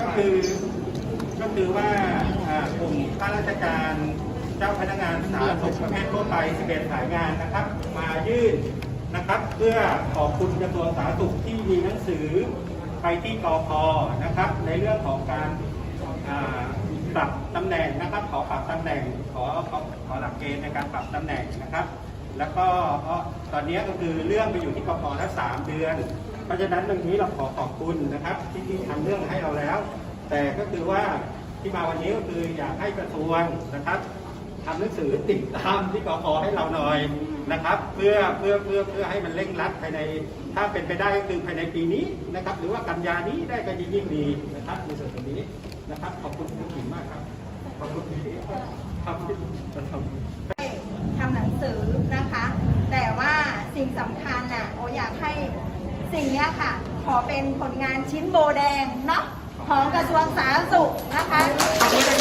ก็คือ ก็คือว่ากลุ่มข้าราชการเจ้าพนักงานสาธารณสุขประเภททั่วไป 11 สายงานนะครับ มายื่นนะครับ เพื่อขอบคุณกระทรวงสาธารณสุขที่มีหนังสือไปที่กอพนะครับ ในเรื่องของการปรับตำแหน่งนะครับ ขอปรับตำแหน่งขอขอขอหลักเกณฑ์ในการปรับตำแหน่งนะครับ แล้วก็ ตอนนี้ก็คือเรื่องไปอยู่ที่กพแล้วสามเดือน เพราะฉะนั้นตรงนี้เราขอขอบคุณนะครับ ที่ที่ทำเรื่องให้เราแล้ว แต่ก็คือว่าที่มาวันนี้ก็คืออยากให้กระทรวงนะครับทำหนังสือติดตามที่กพให้เราหน่อยนะครับ เพื่อเพื่อเพื่อเพื่อให้มันเร่งรัดภายใน ถ้าเป็นไปได้ก็คือภายในปีนี้นะครับ หรือว่ากันยานี้ได้ก็ยิ่งดีนะครับในส่วนตรงนี้นะครับ ขอบคุณคุณขิมมากครับขอบคุณที่ครับที่ทำ ทำหนังสือนะคะ แต่ว่า สิ่งสำคัญน่ะโออยากให้สิ่งเนี้ยค่ะ ขอเป็นผลงานชิ้นโบแดงเนาะของกระทรวงสาธารณสุขนะคะที่จะ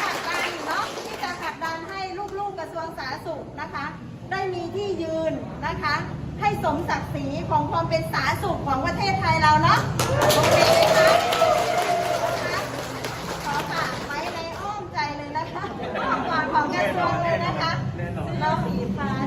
ผลักดันเนาะที่จะผลักดันให้ลูกๆกระทรวงสาธารณสุขนะคะ ได้มีที่ยืนนะคะ ให้สมศักดิ์ศรีของความเป็นสาธารณสุขของประเทศไทยเราเนาะโอเคไหมคะนะคะ ขอฝากไว้ใน